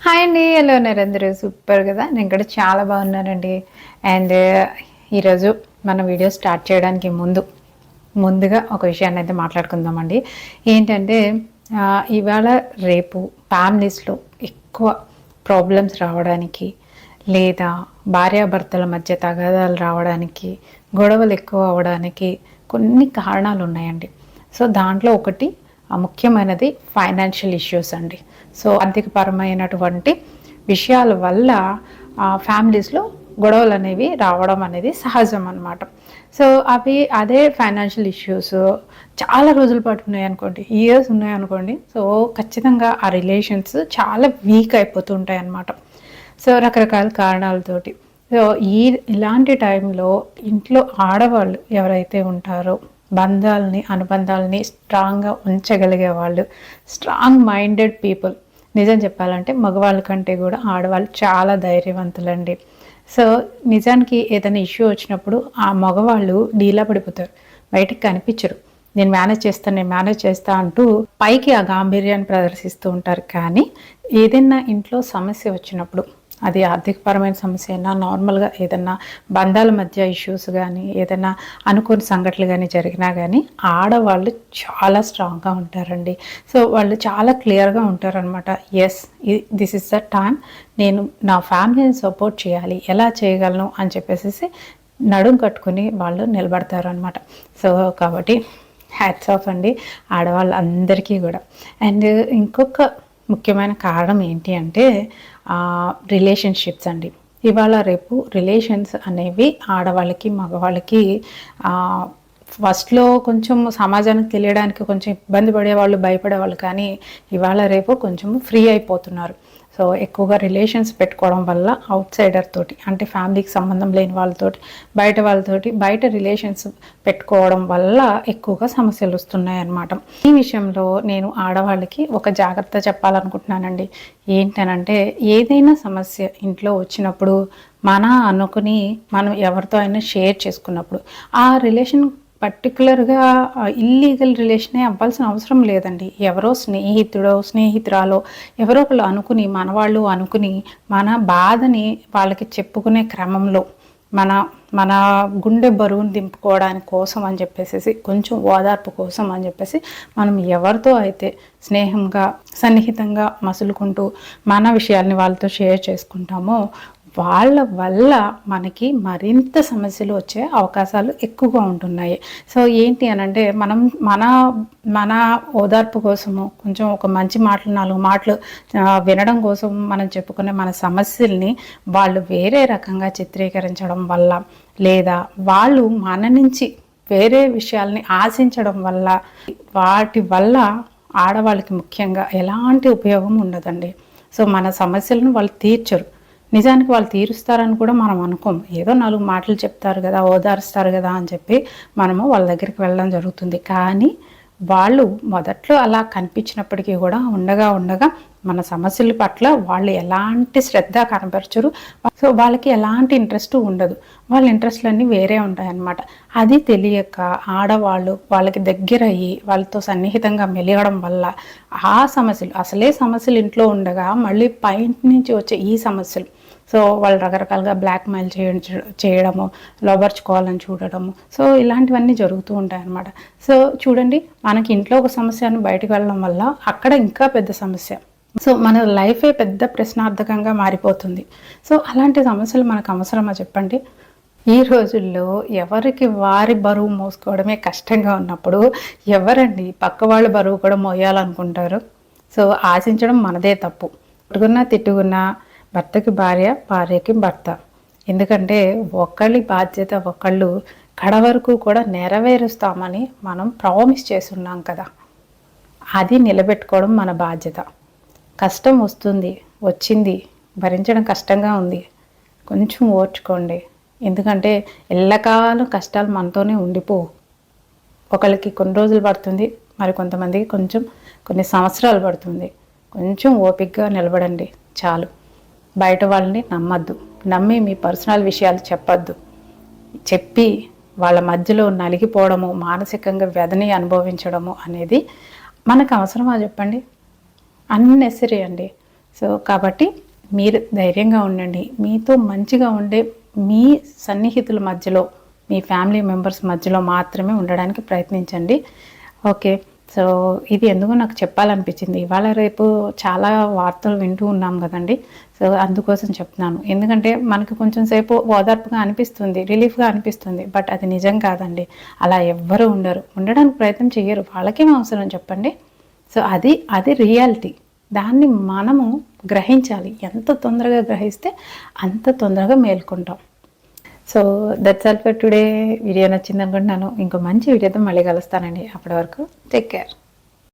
Hi అండి ఎలా ఉన్నారు అందరూ? సూపర్ కదా? నేను కూడా చాలా బాగున్నానండి. అండ్ ఈరోజు మన వీడియో స్టార్ట్ చేయడానికి ముందు ముందుగా ఒక విషయాన్ని అయితే మాట్లాడుకుందామండి. ఏంటంటే ఇవాళ రేపు ఫ్యామిలీస్లో ఎక్కువ ప్రాబ్లమ్స్ రావడానికి లేదా భార్యాభర్తల మధ్య తగాదాలు రావడానికి గొడవలు ఎక్కువ అవడానికి కొన్ని కారణాలు ఉన్నాయండి. సో దాంట్లో ఒకటి ముఖ్యమైనది ఫైనాన్షియల్ ఇష్యూస్ అండి. సో ఆర్థికపరమైనటువంటి విషయాల వల్ల ఫ్యామిలీస్లో గొడవలు అనేవి రావడం అనేది సహజం అనమాట సో అవి అదే ఫైనాన్షియల్ ఇష్యూస్ చాలా రోజుల పాటు ఉన్నాయనుకోండి ఇయర్స్ ఉన్నాయనుకోండి సో ఖచ్చితంగా ఆ రిలేషన్స్ చాలా వీక్ అయిపోతుంటాయి అన్నమాట. సో రకరకాల కారణాలతోటి. సో ఈ ఇలాంటి టైంలో ఇంట్లో ఆడవాళ్ళు ఎవరైతే ఉంటారో బంధాలని అనుబంధాలని స్ట్రాంగ్గా ఉంచగలిగే వాళ్ళు స్ట్రాంగ్ మైండెడ్ పీపుల్ నిజం చెప్పాలంటే మగవాళ్ళ కంటే కూడా ఆడవాళ్ళు చాలా ధైర్యవంతులండి. సో నిజానికి ఏదైనా ఇష్యూ వచ్చినప్పుడు ఆ మగవాళ్ళు డీలా పడిపోతారు. బయటకు కనిపించరు. నేను మేనేజ్ చేస్తాను నేను మేనేజ్ చేస్తా అంటూ పైకి ఆ గాంభీర్యాన్ని ప్రదర్శిస్తూ ఉంటారు. కానీ ఏదైనా ఇంట్లో సమస్య వచ్చినప్పుడు అది ఆర్థికపరమైన సమస్య అయినా నార్మల్గా ఏదైనా బంధాల మధ్య ఇష్యూస్ కానీ ఏదైనా అనుకోని సంఘటనలు కానీ జరిగినా కానీ ఆడవాళ్ళు చాలా స్ట్రాంగ్గా ఉంటారండి. సో వాళ్ళు చాలా క్లియర్గా ఉంటారనమాట yes this is the time నేను నా ఫ్యామిలీని సపోర్ట్ చేయాలి. ఎలా చేయగలను? అని చెప్పేసి నడుం కట్టుకుని వాళ్ళు నిలబడతారు అనమాట సో కాబట్టి హ్యాట్స్ ఆఫ్ అండి ఆడవాళ్ళందరికీ కూడా. అండ్ ఇంకొక ముఖ్యమైన కారణం ఏంటి అంటే రిలేషన్షిప్స్ అండి. ఇవాళ రేపు రిలేషన్స్ అనేవి ఆడవాళ్ళకి మగవాళ్ళకి ఫస్ట్లో కొంచెం సమాజానికి తెలియడానికి కొంచెం ఇబ్బంది పడేవాళ్ళు భయపడేవాళ్ళు కానీ ఇవాళ రేపు కొంచెం ఫ్రీ అయిపోతున్నారు. సో ఎక్కువగా రిలేషన్స్ పెట్టుకోవడం వల్ల అవుట్ సైడర్ తోటి అంటే ఫ్యామిలీకి సంబంధం లేని వాళ్ళతోటి బయట వాళ్ళతోటి బయట రిలేషన్స్ పెట్టుకోవడం వల్ల ఎక్కువగా సమస్యలు వస్తున్నాయి అన్నమాట ఈ విషయంలో నేను ఆడవాళ్ళకి ఒక జాగ్రత్త చెప్పాలనుకుంటున్నానండి. ఏంటనంటే ఏదైనా సమస్య ఇంట్లో వచ్చినప్పుడు మన అనుకుని మనం ఎవరితో అయినా షేర్ చేసుకున్నప్పుడు ఆ రిలేషన్ పర్టికులర్గా ఇల్లీగల్ రిలేషనే అవ్వాల్సిన అవసరం లేదండి. ఎవరో స్నేహితుడో స్నేహితురాలో ఎవరో ఒకళ్ళు అనుకుని మనవాళ్ళు అనుకుని మన బాధని వాళ్ళకి చెప్పుకునే క్రమంలో మన మన గుండె బరువును దింపుకోవడానికి కోసం అని చెప్పేసి కొంచెం ఓదార్పు కోసం అని చెప్పేసి మనం ఎవరితో అయితే స్నేహంగా సన్నిహితంగా మసులుకుంటూ మన విషయాల్ని వాళ్ళతో షేర్ చేసుకుంటామో వాళ్ళ వల్ల మనకి మరింత సమస్యలు వచ్చే అవకాశాలు ఎక్కువగా ఉంటున్నాయి. సో ఏంటి అని అంటే మనం మన మన ఓదార్పు కోసము కొంచెం ఒక మంచి మాటలు నాలుగు మాటలు వినడం కోసం మనం చెప్పుకునే మన సమస్యల్ని వాళ్ళు వేరే రకంగా చిత్రీకరించడం వల్ల లేదా వాళ్ళు మన నుంచి వేరే విషయాల్ని ఆశించడం వల్ల వాటి వల్ల ఆడవాళ్ళకి ముఖ్యంగా ఎలాంటి ఉపయోగం ఉండదండి. సో మన సమస్యలను వాళ్ళు తీర్చరు. నిజానికి వాళ్ళు తీరుస్తారని కూడా మనం అనుకోం ఏదో నాలుగు మాటలు చెప్తారు కదా ఓదారుస్తారు కదా అని చెప్పి మనము వాళ్ళ దగ్గరికి వెళ్ళడం జరుగుతుంది. కానీ వాళ్ళు మొదట్లో అలా కనిపించినప్పటికీ కూడా ఉండగా ఉండగా మన సమస్యల పట్ల వాళ్ళు ఎలాంటి శ్రద్ధ కనపరచరు? సో వాళ్ళకి ఎలాంటి ఇంట్రెస్ట్ ఉండదు. వాళ్ళ ఇంట్రెస్ట్లన్నీ వేరే ఉంటాయన్నమాట. అది తెలియక ఆడవాళ్ళు వాళ్ళకి దగ్గర అయ్యి వాళ్ళతో సన్నిహితంగా మెలగడం వల్ల ఆ సమస్యలు అసలే సమస్యలు ఇంట్లో ఉండగా మళ్ళీ పైన నుంచి వచ్చే ఈ సమస్యలు సో వాళ్ళు రకరకాలుగా బ్లాక్ మెయిల్ చేయ చేయడము లోబర్చుకోవాలని చూడడము. సో ఇలాంటివన్నీ జరుగుతూ ఉంటాయి అన్నమాట సో చూడండి మనకి ఇంట్లో ఒక సమస్యను బయటకు వెళ్ళడం వల్ల అక్కడ ఇంకా పెద్ద సమస్య. సో మన లైఫే పెద్ద ప్రశ్నార్థకంగా మారిపోతుంది. సో అలాంటి సమస్యలు మనకు అవసరమా చెప్పండి? ఈ రోజుల్లో ఎవరికి వారి బరువు మోసుకోవడమే కష్టంగా ఉన్నప్పుడు ఎవరండి పక్క వాళ్ళ బరువు కూడా మోయాలనుకుంటారు? సో ఆశించడం మనదే తప్పు. తిట్టుకున్నా తిట్టుకున్నా భర్తకి భార్య భార్యకి భర్త. ఎందుకంటే ఒకళ్ళి బాధ్యత ఒకళ్ళు కడ వరకు కూడా నెరవేరుస్తామని మనం ప్రామిస్ చేస్తున్నాం కదా. అది నిలబెట్టుకోవడం మన బాధ్యత. కష్టం వస్తుంది వచ్చింది భరించడం కష్టంగా ఉంది. కొంచెం ఓర్చుకోండి. ఎందుకంటే ఎల్లకాలం కష్టాలు మనతోనే ఉండిపోవు. ఒకళ్ళకి కొన్ని రోజులు పడుతుంది మరి కొంతమందికి కొంచెం కొన్ని సంవత్సరాలు పడుతుంది. కొంచెం ఓపికగా నిలబడండి చాలు. బయట వాళ్ళని నమ్మద్దు. నమ్మి మీ పర్సనల్ విషయాలు చెప్పద్దు. చెప్పి వాళ్ళ మధ్యలో నలిగిపోవడము మానసికంగా వ్యధని అనుభవించడము అనేది మనకు అవసరమా చెప్పండి? అన్నెసరీ అండి. సో కాబట్టి మీరు ధైర్యంగా ఉండండి. మీతో మంచిగా ఉండే మీ సన్నిహితుల మధ్యలో మీ ఫ్యామిలీ మెంబర్స్ మధ్యలో మాత్రమే ఉండడానికి ప్రయత్నించండి. ఓకే. సో ఇది ఎందుకు నాకు చెప్పాలనిపించింది. ఇవాళ రేపు చాలా వార్తలు వింటూ ఉన్నాం కదండి. సో అందుకోసం చెప్తున్నాను. ఎందుకంటే మనకు కొంచెం సేపు ఓదార్పుగా అనిపిస్తుంది రిలీఫ్గా అనిపిస్తుంది. బట్ అది నిజం కాదండి. అలా ఎవ్వరు ఉండరు. ఉండడానికి ప్రయత్నం చేయరు వాళ్ళకేం అవసరం చెప్పండి? సో అది అది రియాలిటీ. దాన్ని మనము గ్రహించాలి. ఎంత తొందరగా గ్రహిస్తే అంత తొందరగా మేల్కొంటాం. So that's all for today video నచ్చింది అనుకుంటున్నాను ఇంకో మంచి వీడియోతో మళ్ళీ కలుస్తానండి. అప్పటి వరకు టేక్ కేర్